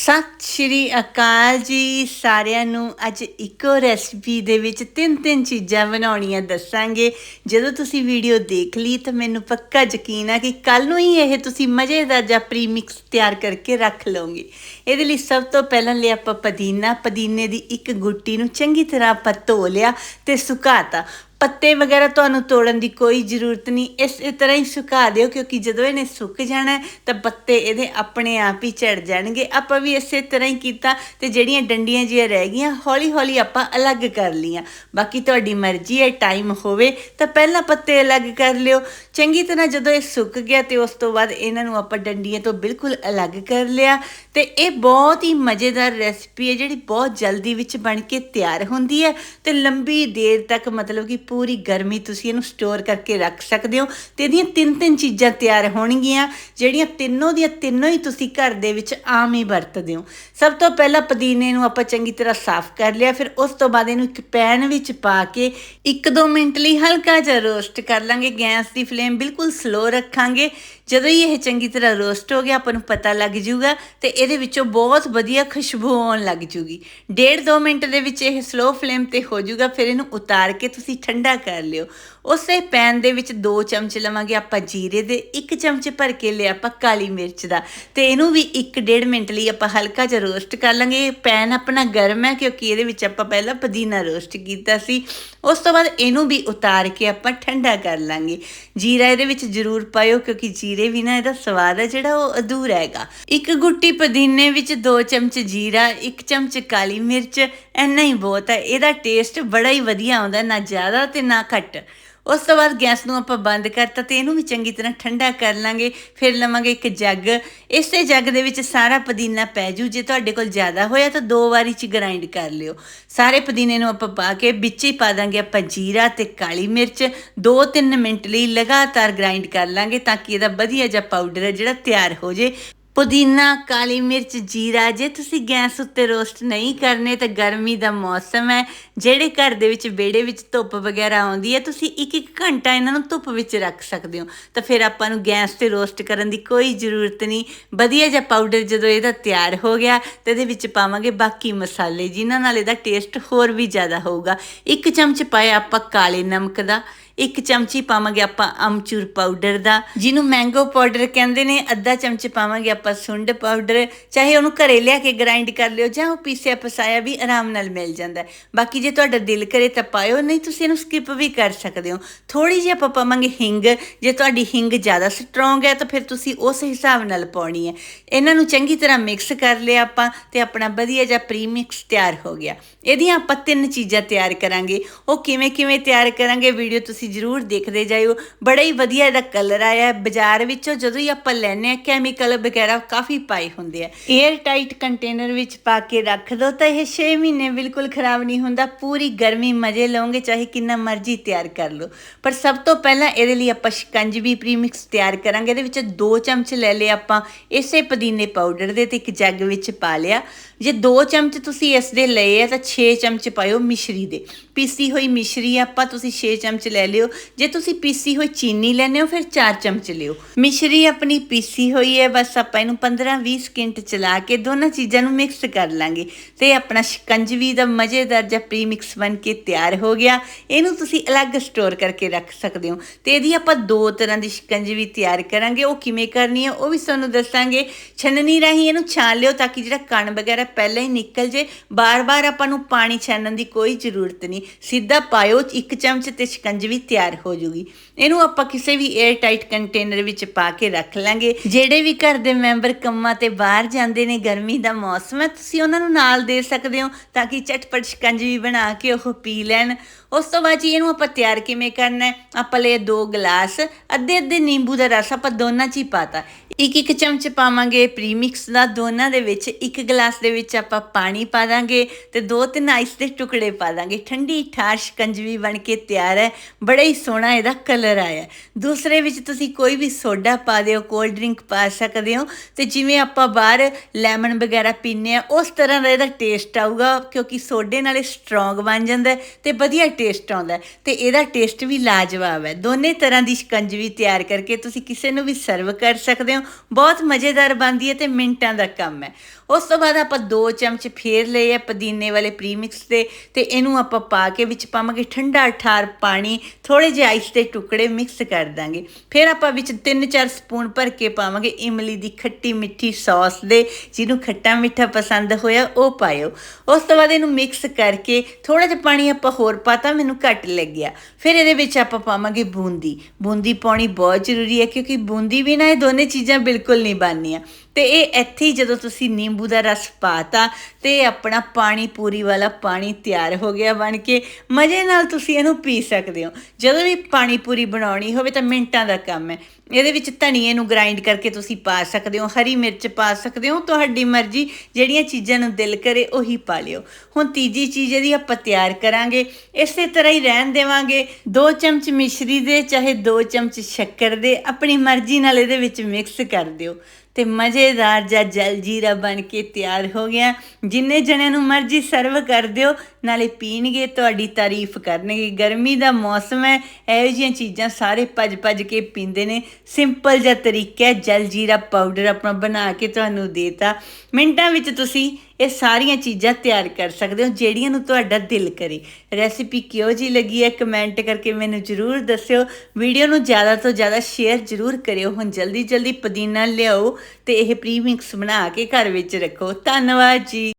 ਸਤਿ ਸ਼੍ਰੀ ਅਕਾਲ ਜੀ ਸਾਰਿਆਂ ਨੂੰ। ਅੱਜ ਇੱਕੋ ਰੈਸਪੀ ਦੇ ਵਿੱਚ ਤਿੰਨ ਤਿੰਨ ਚੀਜ਼ਾਂ ਬਣਾਉਣੀਆਂ ਦੱਸਾਂਗੇ। ਜਦੋਂ ਤੁਸੀਂ ਵੀਡੀਓ ਦੇਖ ਲਈ ਤਾਂ ਮੈਨੂੰ ਪੱਕਾ ਯਕੀਨ ਆ ਕਿ ਕੱਲ ਨੂੰ ਹੀ ਇਹ ਤੁਸੀਂ ਮਜ਼ੇਦਾਰ ਜਾਂ ਪ੍ਰੀਮਿਕਸ ਤਿਆਰ ਕਰਕੇ ਰੱਖ ਲਓਗੇ। ਇਹਦੇ ਲਈ ਸਭ ਤੋਂ ਪਹਿਲਾਂ ਲਿਆ ਆਪਾਂ ਪੁਦੀਨਾ, ਪੁਦੀਨੇ ਦੀ ਇੱਕ ਗੁੱਟੀ ਨੂੰ ਚੰਗੀ ਤਰ੍ਹਾਂ ਆਪਾਂ ਧੋ ਲਿਆ ਤੇ ਸੁਕਾਤਾ। ਪੱਤੇ ਵਗੈਰਾ ਤੁਹਾਨੂੰ ਤੋੜਨ ਦੀ ਕੋਈ ਜ਼ਰੂਰਤ ਨਹੀਂ, ਇਸੇ ਤਰ੍ਹਾਂ ਹੀ ਸੁਕਾ ਦਿਓ ਕਿਉਂਕਿ ਜਦੋਂ ਇਹਨੇ ਸੁੱਕ ਜਾਣਾ ਤਾਂ ਪੱਤੇ ਇਹਦੇ ਆਪਣੇ ਆਪ ਹੀ ਝੜ ਜਾਣਗੇ। ਆਪਾਂ ਵੀ ਇਸੇ ਤਰ੍ਹਾਂ ਹੀ ਕੀਤਾ ਤੇ ਜਿਹੜੀਆਂ ਡੰਡੀਆਂ ਜਿਹੀਆਂ ਰਹਿ ਗਈਆਂ ਹੌਲੀ ਹੌਲੀ ਆਪਾਂ ਅਲੱਗ ਕਰ ਲੀਆਂ ਬਾਕੀ ਤੁਹਾਡੀ ਮਰਜ਼ੀ ਹੈ, ਟਾਈਮ ਹੋਵੇ, ਤਾਂ ਪਹਿਲਾਂ ਪੱਤੇ ਅਲੱਗ ਕਰ ਲਿਓ। ਚੰਗੀ ਤਰ੍ਹਾਂ ਜਦੋਂ ਇਹ ਸੁੱਕ ਗਿਆ ਤੇ ਉਸ ਤੋਂ ਬਾਅਦ ਇਹਨਾਂ ਨੂੰ ਆਪਾਂ ਡੰਡੀਆਂ ਤੋਂ ਬਿਲਕੁਲ ਅਲੱਗ ਕਰ ਲਿਆ ਤੇ ਇਹ ਬਹੁਤ ਹੀ ਮਜ਼ੇਦਾਰ ਰੈਸਪੀ ਹੈ, ਜਿਹੜੀ ਬਹੁਤ ਜਲਦੀ ਵਿੱਚ ਬਣ ਕੇ ਤਿਆਰ ਹੁੰਦੀ ਹੈ ਤੇ ਲੰਬੀ ਦੇਰ ਤੱਕ ਮਤਲਬ ਕਿ ਪੂਰੀ ਗਰਮੀ ਤੁਸੀਂ ਇਹਨੂੰ ਸਟੋਰ ਕਰਕੇ ਰੱਖ ਸਕਦੇ ਹੋ ਤੇ ਇਹਦੀਆਂ ਤਿੰਨ ਤਿੰਨ ਚੀਜ਼ਾਂ ਤਿਆਰ ਹੋਣਗੀਆਂ, ਜਿਹੜੀਆਂ ਤਿੰਨੋਂ ਦੀਆਂ ਤਿੰਨੋਂ ਹੀ ਤੁਸੀਂ ਘਰ ਦੇ ਵਿੱਚ ਆਮ ਹੀ ਵਰਤਦੇ ਹੋ। ਸਭ ਤੋਂ ਪਹਿਲਾਂ ਪੁਦੀਨੇ ਨੂੰ ਆਪਾਂ ਚੰਗੀ ਤਰ੍ਹਾਂ ਸਾਫ਼ ਕਰ ਲਿਆ, ਫਿਰ ਉਸ ਤੋਂ ਬਾਅਦ ਇਹਨੂੰ ਇੱਕ ਪੈਨ ਵਿੱਚ ਪਾ ਕੇ 1-2 ਮਿੰਟ ਲਈ ਹਲਕਾ ਜਿਹਾ ਰੋਸਟ ਕਰ ਲਾਂਗੇ। ਗੈਸ ਦੀ ਫਲੇਮ ਬਿਲਕੁਲ ਸਲੋ ਰੱਖਾਂਗੇ। ਜਦੋਂ ਹੀ ਇਹ ਚੰਗੀ ਤਰ੍ਹਾਂ ਰੋਸਟ ਹੋ ਗਿਆ, ਆਪਾਂ ਨੂੰ ਪਤਾ ਲੱਗ ਜਾਊਗਾ ਤੇ ਇਹਦੇ ਵਿੱਚੋਂ ਬਹੁਤ ਵਧੀਆ ਖੁਸ਼ਬੂ ਆਉਣ ਲੱਗ ਜੂਗੀ। ਡੇਢ 2 ਮਿੰਟ ਦੇ ਵਿੱਚ ਇਹ ਸਲੋ ਫਲੇਮ ਤੇ ਹੋ ਜਾਊਗਾ ਫਿਰ ਇਹਨੂੰ ਉਤਾਰ ਕੇ ਤੁਸੀਂ ਠੰਡਾ ਕਰ ਲਿਓ। ਉਸੇ ਪੈਨ ਦੇ ਵਿੱਚ 2 ਚਮਚ ਲਵਾਂਗੇ ਆਪਾਂ ਜੀਰੇ ਦੇ 1 ਚਮਚ ਭਰ ਕੇ ਲਿਆ ਆਪਾਂ ਕਾਲੀ ਮਿਰਚ ਦਾ। ਤੇ ਇਹਨੂੰ ਵੀ 1.5 ਮਿੰਟ ਲਈ ਆਪਾਂ ਹਲਕਾ ਜਿਹਾ ਰੋਸਟ ਕਰ ਲਾਂਗੇ। ਪੈਨ ਆਪਣਾ ਗਰਮ ਹੈ ਕਿਉਂਕਿ ਇਹਦੇ ਵਿੱਚ ਆਪਾਂ ਪਹਿਲਾਂ ਪੁਦੀਨਾ ਰੋਸਟ ਕੀਤਾ ਸੀ। ਉਸ ਤੋਂ ਬਾਅਦ ਇਹਨੂੰ ਵੀ ਉਤਾਰ ਕੇ ਆਪਾਂ ਠੰਡਾ ਕਰ ਲਾਂਗੇ। ਜੀਰਾ ਇਹਦੇ ਵਿੱਚ ਜ਼ਰੂਰ ਪਾਇਓ ਕਿਉਂਕਿ ਜੀਰੇ ਵੀ ਇਹਦਾ ਸਵਾਦ ਹੈ ਜਿਹੜਾ ਉਹ ਅਧੂਰਾ ਹੈਗਾ। ਇੱਕ ਗੁੱਟੀ ਪੁਦੀਨੇ ਵਿੱਚ 2 ਚਮਚ ਜੀਰਾ 1 ਚਮਚ ਕਾਲੀ ਮਿਰਚ, ਇੰਨਾ ਹੀ ਬਹੁਤ ਹੈ। ਇਹਦਾ ਟੇਸਟ ਬੜਾ ਹੀ ਵਧੀਆ ਆਉਂਦਾ, ਨਾ ਜ਼ਿਆਦਾ ਤੇ ਨਾ ਘੱਟ। ਉਸ ਤੋਂ ਬਾਅਦ ਗੈਸ ਨੂੰ ਆਪਾਂ ਬੰਦ ਕਰਤਾ ਤੇ ਇਹਨੂੰ ਵੀ ਚੰਗੀ ਤਰ੍ਹਾਂ ਠੰਡਾ ਕਰ ਲਾਂਗੇ, ਫਿਰ ਲਵਾਂਗੇ ਇੱਕ ਜੱਗ। ਇਸੇ ਜੱਗ ਦੇ ਵਿੱਚ ਸਾਰਾ ਪੁਦੀਨਾ ਪੈ ਜੂ, ਜੇ ਤੁਹਾਡੇ ਕੋਲ ਜ਼ਿਆਦਾ ਹੋਇਆ ਤਾਂ ਦੋ ਵਾਰੀ ਚ ਗ੍ਰਾਈਂਡ ਕਰ ਲਿਓ। ਸਾਰੇ ਪੁਦੀਨੇ ਨੂੰ ਆਪਾਂ ਪਾ ਕੇ ਵਿੱਚ ਹੀ ਪਾ ਦਾਂਗੇ ਆਪਾਂ ਜੀਰਾ ਤੇ ਕਾਲੀ ਮਿਰਚ। 2-3 ਮਿੰਟ ਲਈ ਲਗਾਤਾਰ ਗ੍ਰਾਈਂਡ ਕਰ ਲਾਂਗੇ ਤਾਂ ਕਿ ਇਹਦਾ ਵਧੀਆ ਜਿਹਾ ਪਾਊਡਰ ਹੈ ਜਿਹੜਾ ਤਿਆਰ ਹੋ ਜੇ। ਪੁਦੀਨਾ, ਕਾਲੀ ਮਿਰਚ, ਜੀਰਾ, ਜੇ ਤੁਸੀਂ ਗੈਸ ਉੱਤੇ ਰੋਸਟ ਨਹੀਂ ਕਰਨੇ ਤਾਂ ਗਰਮੀ ਦਾ ਮੌਸਮ ਹੈ। ਜਿਹੜੇ ਘਰ ਦੇ ਵਿੱਚ ਵਿਹੜੇ ਵਿੱਚ ਧੁੱਪ ਵਗੈਰਾ ਆਉਂਦੀ ਹੈ, ਤੁਸੀਂ ਇੱਕ ਇੱਕ ਘੰਟਾ ਇਹਨਾਂ ਨੂੰ ਧੁੱਪ ਵਿੱਚ ਰੱਖ ਸਕਦੇ ਹੋ। ਤਾਂ ਫਿਰ ਆਪਾਂ ਨੂੰ ਗੈਸ ਤੇ ਰੋਸਟ ਕਰਨ ਦੀ ਕੋਈ ਜ਼ਰੂਰਤ ਨਹੀਂ। ਵਧੀਆ ਜਿਹਾ ਪਾਊਡਰ ਜਦੋਂ ਇਹਦਾ ਤਿਆਰ ਹੋ ਗਿਆ, ਤੇ ਇਹਦੇ ਵਿੱਚ ਪਾਵਾਂਗੇ ਬਾਕੀ ਮਸਾਲੇ, ਜਿਨ੍ਹਾਂ ਨਾਲ ਇਹਦਾ ਟੇਸਟ ਹੋਰ ਵੀ ਜ਼ਿਆਦਾ ਹੋਊਗਾ। ਇੱਕ ਚਮਚ ਪਾਇਆ ਆਪਾਂ ਕਾਲੇ ਨਮਕ ਦਾ। ਇੱਕ ਚਮਚੀ ਪਾਵਾਂਗੇ ਆਪਾਂ ਅਮਚੂਰ ਪਾਊਡਰ ਦਾ, ਜਿਹਨੂੰ ਮੈਂਗੋ ਪਾਊਡਰ ਕਹਿੰਦੇ ਨੇ, ਅੱਧਾ ਚਮਚ ਪਾਵਾਂਗੇ ਆਪਾਂ ਸੁੰਡ ਪਾਊਡਰ ਚਾਹੇ ਉਹਨੂੰ ਘਰੇ ਲਿਆ ਕੇ ਗ੍ਰਾਈਂਡ ਕਰ ਲਿਓ, ਜਾਂ ਉਹ ਪੀਸਿਆ ਪਸਾਇਆ ਵੀ ਆਰਾਮ ਨਾਲ ਮਿਲ ਜਾਂਦਾ। ਬਾਕੀ ਜੇ ਤੁਹਾਡਾ ਦਿਲ ਕਰੇ ਤਾਂ ਪਾਇਓ, ਨਹੀਂ ਤੁਸੀਂ ਇਹਨੂੰ ਸਕਿਪ ਵੀ ਕਰ ਸਕਦੇ ਹੋ। ਥੋੜੀ ਜਿਹੀ ਆਪਾਂ ਪਾਵਾਂਗੇ ਹਿੰਗ, ਜੇ ਤੁਹਾਡੀ ਹਿੰਗ ਜ਼ਿਆਦਾ ਸਟਰੋਂਗ ਹੈ ਤਾਂ ਫਿਰ ਤੁਸੀਂ ਉਸ ਹਿਸਾਬ ਨਾਲ ਪਾਉਣੀ ਹੈ। ਇਹਨਾਂ ਨੂੰ ਚੰਗੀ ਤਰ੍ਹਾਂ ਮਿਕਸ ਕਰ ਲਿਆ ਆਪਾਂ ਤੇ ਆਪਣਾ ਵਧੀਆ ਜਿਹਾ ਪ੍ਰੀਮਿਕਸ ਤਿਆਰ ਹੋ ਗਿਆ। ਇਹਦੀਆਂ ਆਪਾਂ ਤਿੰਨ ਚੀਜ਼ਾਂ ਤਿਆਰ ਕਰਾਂਗੇ। ਉਹ ਕਿਵੇਂ ਕਿਵੇਂ ਤਿਆਰ ਕਰਾਂਗੇ, ਵੀਡੀਓ ਤੁਸੀਂ ਜਰੂਰ ਦੇਖਦੇ ਜਾਇਓ। ਬੜਾ ਹੀ ਵਧੀਆ ਇਹਦਾ ਕਲਰ ਆਇਆ ਹੈ। ਬਾਜ਼ਾਰ ਵਿੱਚੋਂ ਜਦੋਂ ਹੀ ਆਪਾਂ ਲੈਨੇ ਆ ਕੈਮੀਕਲ ਵਗੈਰਾ ਕਾਫੀ ਪਾਏ ਹੁੰਦੇ ਆ। 에ਅਰ ਟਾਈਟ ਕੰਟੇਨਰ ਵਿੱਚ ਪਾ ਕੇ ਰੱਖ ਦੋ ਤਾਂ ਇਹ 6 ਮਹੀਨੇ ਬਿਲਕੁਲ ਖਰਾਬ ਨਹੀਂ ਹੁੰਦਾ। ਪੂਰੀ ਗਰਮੀ ਮਜ਼ੇ ਲਓਗੇ, ਚਾਹੇ ਕਿੰਨਾ ਮਰਜ਼ੀ ਤਿਆਰ ਕਰ ਲਓ। ਪਰ ਸਭ ਤੋਂ ਪਹਿਲਾਂ ਇਹਦੇ ਲਈ ਆਪਾਂ ਸ਼ਿਕੰਜਵੀ ਪ੍ਰੀਮਿਕਸ ਤਿਆਰ ਕਰਾਂਗੇ। ਇਹਦੇ ਵਿੱਚ 2 ਚਮਚ ਲੈ ਲਏ ਆਪਾਂ। ਇਸੇ ਪੁਦੀਨੇ ਪਾਊਡਰ ਦੇ ਤੇ ਇੱਕ ਜੱਗ ਵਿੱਚ ਪਾ ਲਿਆ। ਜੇ 2 ਚਮਚ ਤੁਸੀਂ ਇਸ ਦੇ ਲਏ ਆ ਤਾਂ 6 ਚਮਚ ਪਾਇਓ ਮਿਸ਼ਰੀ ਦੇ। ਪੀਸੀ ਹੋਈ ਮਿਸ਼ਰੀ ਆਪਾਂ ਤੁਸੀਂ 6 ਚਮਚ ਲੈ ਲਿਓ। ਜੇ ਤੁਸੀਂ ਪੀਸੀ ਹੋਈ ਚੀਨੀ ਲੈਣੇ ਹੋ, ਫਿਰ 4 ਚਮਚ ਲਿਓ। ਮਿਸ਼ਰੀ ਆਪਣੀ ਪੀਸੀ ਹੋਈ ਹੈ, ਬਸ ਆਪਾਂ ਇਹਨੂੰ 15-20 ਸਕਿੰਟ ਚਲਾ ਕੇ ਦੋਨਾਂ ਚੀਜ਼ਾਂ ਨੂੰ ਮਿਕਸ ਕਰ ਲਾਂਗੇ। ਤੇ ਆਪਣਾ ਸ਼ਿਕੰਜਵੀ ਦਾ ਮਜ਼ੇਦਾਰ ਜਿਹਾ ਪ੍ਰੀਮਿਕਸ ਬਣ ਕੇ ਤਿਆਰ ਹੋ ਗਿਆ। ਇਹਨੂੰ ਤੁਸੀਂ ਅਲੱਗ ਸਟੋਰ ਕਰਕੇ ਰੱਖ ਸਕਦੇ ਹੋ। ਤੇ ਇਹਦੀ ਆਪਾਂ ਦੋ ਤਰ੍ਹਾਂ ਦੀ ਸ਼ਿਕੰਜਵੀ ਤਿਆਰ ਕਰਾਂਗੇ। ਉਹ ਕਿਵੇਂ ਕਰਨੀ ਹੈ, ਉਹ ਵੀ ਤੁਹਾਨੂੰ ਦੱਸਾਂਗੇ। ਛੰਨਣੀ ਰਾਹੀਂ ਇਹਨੂੰ ਛਾਣ ਲਿਓ ਤਾਂ ਕਿ ਜਿਹੜਾ ਕਣ ਵਗੈਰਾ ਪਹਿਲਾਂ ਹੀ ਨਿਕਲ ਜੇ। ਬਾਰ-ਬਾਰ ਆਪਾਂ ਨੂੰ ਪਾਣੀ ਛਾਣਨ ਦੀ ਕੋਈ ਜ਼ਰੂਰਤ ਨਹੀਂ। ਸਿੱਧਾ ਪਾਇਓ ਇੱਕ ਚਮਚ ਤੇ ਸ਼ਿਕੰਜਵੀ ਤਿਆਰ ਹੋ ਜੂਗੀ। ਇਹਨੂੰ ਆਪਾਂ ਕਿਸੇ ਵੀ 에ਅਰ ਟਾਈਟ ਕੰਟੇਨਰ ਵਿੱਚ ਪਾ ਕੇ ਰੱਖ ਲਾਂਗੇ। ਜਿਹੜੇ ਵੀ ਘਰ ਦੇ ਮੈਂਬਰ ਕੰਮਾਂ ਤੇ ਬਾਹਰ ਜਾਂਦੇ ਨੇ, ਗਰਮੀ ਦਾ ਮੌਸਮ ਹੈ, ਤੁਸੀਂ ਉਹਨਾਂ ਨੂੰ ਨਾਲ ਦੇ ਸਕਦੇ ਹੋ ਤਾਂ ਕਿ ਚਟਪਟ ਸ਼ਿਕੰਜਵੀ ਬਣਾ ਕੇ ਉਹ ਪੀ ਲੈਣ। ਉਸ ਤੋਂ ਬਾਅਦ ਜੀ ਇਹਨੂੰ ਆਪਾਂ ਤਿਆਰ ਕਿਵੇਂ ਕਰਨਾ ਹੈ? ਆਪਾਂ ਲਏ ਦੋ ਗਲਾਸ ਅੱਧੇ ਅੱਧੇ ਨਿੰਬੂ ਦਾ ਰਸ, ਆਪਾਂ ਦੋਨਾਂ 'ਚ ਹੀ ਪਾਤਾ। ਇੱਕ ਇੱਕ ਚਮਚ ਪਾਵਾਂਗੇ ਪ੍ਰੀਮਿਕਸ ਦਾ, ਦੋਨਾਂ ਦੇ ਵਿੱਚ ਇੱਕ ਗਲਾਸ ਦੇ ਵਿੱਚ ਆਪਾਂ ਪਾਣੀ ਪਾ ਦਾਂਗੇ ਤੇ ਦੋ ਤਿੰਨ ਆਈਸ ਦੇ ਟੁਕੜੇ ਪਾ ਦਾਂਗੇ। ਠੰਡੀ, ਠਾਰ ਸ਼ਿਕੰਜਵੀ ਬਣ ਕੇ ਤਿਆਰ ਹੈ। ਬੜਾ ਹੀ ਸੋਹਣਾ ਇਹਦਾ ਕਲਰ ਆਇਆ। ਦੂਸਰੇ ਵਿੱਚ ਤੁਸੀਂ ਕੋਈ ਵੀ ਸੋਡਾ ਪਾ ਦਿਓ ਕੋਲਡ ਡਰਿੰਕ ਪਾ ਸਕਦੇ ਹੋ ਤੇ ਜਿਵੇਂ ਆਪਾਂ ਬਾਹਰ ਲੈਮਨ ਵਗੈਰਾ ਪੀਂਦੇ ਆ ਉਸ ਤਰ੍ਹਾਂ ਦਾ ਇਹਦਾ ਟੇਸਟ ਆਊਗਾ ਕਿਉਂਕਿ ਸੋਡੇ ਨਾਲੇ ਸਟਰੋਂਗ ਬਣ ਜਾਂਦਾ ਹੈ ਤੇ ਵਧੀਆ ਟੇਸਟ ਆਉਂਦਾ ਹੈ ਤੇ ਇਹਦਾ ਟੇਸਟ ਵੀ ਲਾਜਵਾਬ ਹੈ। ਦੋਨੇ ਤਰ੍ਹਾਂ ਦੀ ਸ਼ਿਕੰਜਵੀ ਤਿਆਰ ਕਰਕੇ ਤੁਸੀਂ ਕਿਸੇ ਨੂੰ ਵੀ ਸਰਵ ਕਰ ਸਕਦੇ ਹੋ। ਬਹੁਤ ਮਜ਼ੇਦਾਰ ਬਣਦੀ ਹੈ ਤੇ ਮਿੰਟਾਂ ਦਾ ਕੰਮ ਹੈ। ਉਸ ਤੋਂ ਬਾਅਦ ਆਪਾਂ 2 ਚਮਚ ਫੇਰ ਲਏ ਆ ਪੁਦੀਨੇ ਵਾਲੇ ਪ੍ਰੀਮਿਕਸ ਦੇ ਤੇ ਇਹਨੂੰ ਆਪਾਂ ਪਾ ਕੇ ਵਿੱਚ ਪਾਵਾਂਗੇ ਠੰਡਾ ਠਾਰ ਪਾਣੀ ਥੋੜੇ ਜਿਹੇ ਆਈਸ ਦੇ ਟੁਕੜੇ ਮਿਕਸ ਕਰ ਦਾਂਗੇ। ਫਿਰ ਆਪਾਂ ਵਿੱਚ 3-4 ਸਪੂਨ ਭਰ ਕੇ ਪਾਵਾਂਗੇ ਇਮਲੀ ਦੀ ਖੱਟੀ ਮਿੱਠੀ ਸੌਸ ਦੇ, ਜਿਹਨੂੰ ਖੱਟਾ ਮਿੱਠਾ ਪਸੰਦ ਹੋਇਆ, ਉਹ ਪਾਇਓ। ਉਸ ਤੋਂ ਬਾਅਦ ਇਹਨੂੰ ਮਿਕਸ ਕਰਕੇ ਥੋੜਾ ਜਿਹਾ ਪਾਣੀ ਆਪਾਂ ਹੋਰ ਪਾਤਾ, ਮੈਨੂੰ ਘੱਟ ਲੱਗਿਆ। ਫਿਰ ਇਹਦੇ ਵਿੱਚ ਆਪਾਂ ਪਾਵਾਂਗੇ ਬੂੰਦੀ। ਬੂੰਦੀ ਪਾਉਣੀ ਬਹੁਤ ਜ਼ਰੂਰੀ ਹੈ, ਕਿਉਂਕਿ ਬੂੰਦੀ ਬਿਨਾਂ ਇਹ ਦੋਨੇ ਚੀਜ਼ਾਂ ਬਿਲਕੁਲ ਨਹੀਂ ਬਣਨੀਆਂ। ਤੇ ਇਹ ਇੱਥੇ ਹੀ ਜਦੋਂ ਤੁਸੀਂ ਨਿੰਬੂ ਦਾ ਰਸ ਪਾਤਾ ਤੇ ਇਹ ਆਪਣਾ ਪਾਣੀ ਪੂਰੀ ਵਾਲਾ ਪਾਣੀ ਤਿਆਰ ਹੋ ਗਿਆ ਬਣ ਕੇ, ਮਜ਼ੇ ਨਾਲ ਤੁਸੀਂ ਇਹਨੂੰ ਪੀ ਸਕਦੇ ਹੋ। ਜਦੋਂ ਵੀ ਪਾਣੀ ਪੂਰੀ ਬਣਾਉਣੀ ਹੋਵੇ ਤਾਂ ਮਿੰਟਾਂ ਦਾ ਕੰਮ ਹੈ। ਇਹਦੇ ਵਿੱਚ ਧਨੀਏ ਨੂੰ ਗ੍ਰਾਈਂਡ ਕਰਕੇ ਤੁਸੀਂ ਪਾ ਸਕਦੇ ਹੋ, ਹਰੀ ਮਿਰਚ ਪਾ ਸਕਦੇ ਹੋ, ਤੁਹਾਡੀ ਮਰਜ਼ੀ ਜਿਹੜੀਆਂ ਚੀਜ਼ਾਂ ਨੂੰ ਦਿਲ ਕਰੇ ਉਹੀ ਪਾ ਲਿਓ। ਹੁਣ ਤੀਜੀ ਚੀਜ਼ ਇਹਦੀ ਆਪਾਂ ਤਿਆਰ ਕਰਾਂਗੇ, ਇਸੇ ਤਰ੍ਹਾਂ ਹੀ ਰਹਿਣ ਦੇਵਾਂਗੇ। 2 ਚਮਚ ਮਿਸ਼ਰੀ ਦੇ, ਚਾਹੇ 2 ਚਮਚ ਸ਼ੱਕਰ ਦੇ, ਆਪਣੀ ਮਰਜ਼ੀ ਨਾਲ ਇਹਦੇ ਵਿੱਚ ਮਿਕਸ ਕਰ ਦਿਓ। ਤੇ ਮਜ਼ੇਦਾਰ ਜਿਹਾ ਜਲਜੀਰਾ ਬਣ ਕੇ ਤਿਆਰ ਹੋ ਗਿਆ। ਜਿੰਨੇ ਜਣਿਆਂ ਨੂੰ ਮਰਜ਼ੀ ਸਰਵ ਕਰ ਦਿਓ ਨਾਲੇ ਪੀਣਗੇ, ਤੁਹਾਡੀ ਤਾਰੀਫ ਕਰਨਗੇ। ਗਰਮੀ ਦਾ ਮੌਸਮ ਹੈ, ਇਹੋ ਜਿਹੀਆਂ ਚੀਜ਼ਾਂ ਸਾਰੇ ਭੱਜ ਭੱਜ ਕੇ ਪੀਂਦੇ ਨੇ। ਸਿੰਪਲ ਜਿਹਾ ਤਰੀਕਾ ਹੈ ਜਲਜੀਰਾ ਪਾਊਡਰ ਆਪਣਾ ਬਣਾ ਕੇ ਤੁਹਾਨੂੰ ਦੇਤਾ। ਮਿੰਟਾਂ ਵਿੱਚ ਤੁਸੀਂ ਇਹ ਸਾਰੀਆਂ ਚੀਜ਼ਾਂ ਤਿਆਰ ਕਰ ਸਕਦੇ ਹੋ, ਜਿਹੜੀਆਂ ਨੂੰ ਤੁਹਾਡਾ ਦਿਲ ਕਰੇ। ਰੈਸਿਪੀ ਕਿਹੋ ਜੀ ਲੱਗੀ ਹੈ ਕਮੈਂਟ ਕਰਕੇ ਮੈਨੂੰ ਜਰੂਰ ਦੱਸਿਓ। ਵੀਡੀਓ ਨੂੰ ਜ਼ਿਆਦਾ ਤੋਂ ਜ਼ਿਆਦਾ ਸ਼ੇਅਰ ਜਰੂਰ ਕਰਿਓ। ਹੁਣ ਜਲਦੀ ਜਲਦੀ ਪੁਦੀਨਾ ਲਿਆਓ ਤੇ ਇਹ ਪ੍ਰੀਮਿਕਸ ਬਣਾ ਕੇ ਘਰ ਵਿੱਚ ਰੱਖੋ। ਧੰਨਵਾਦ ਜੀ।